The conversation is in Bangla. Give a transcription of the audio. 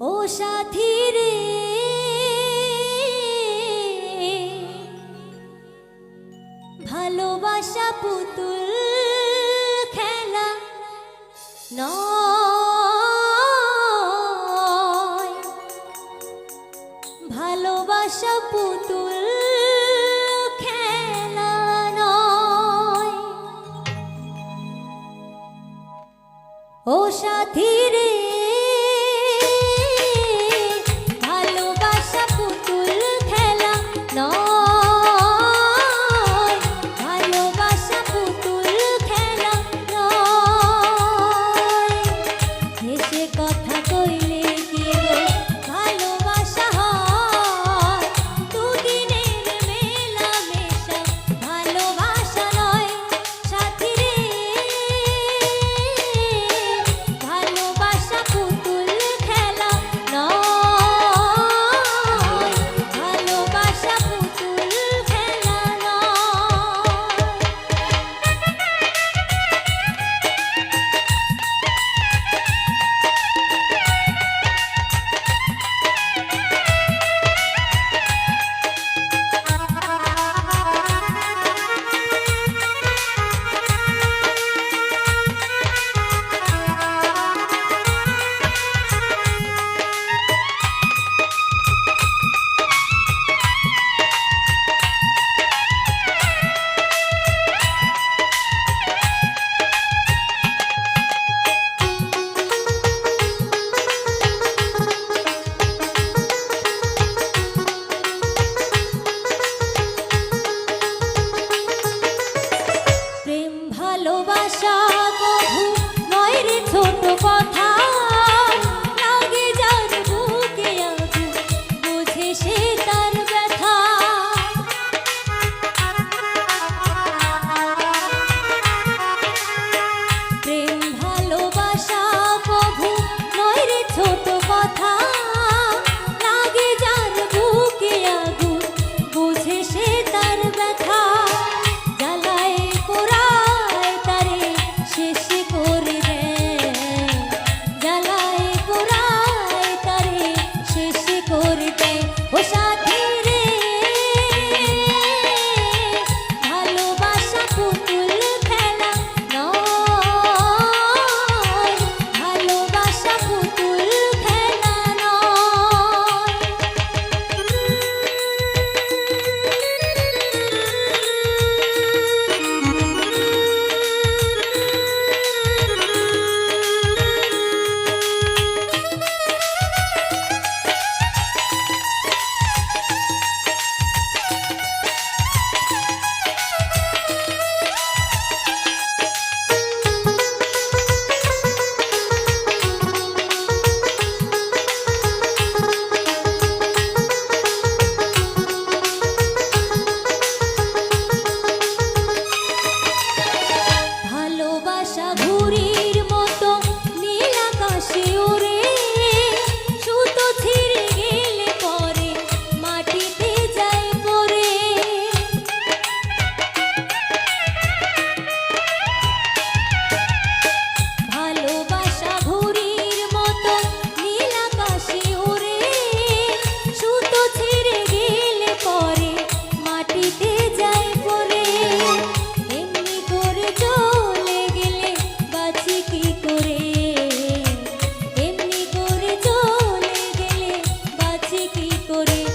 ও সাথী রে ভালোবাসা পুতুল খেলা নয়। ভালোবাসা পুতুল খেলা নয়। ও সাথী fiori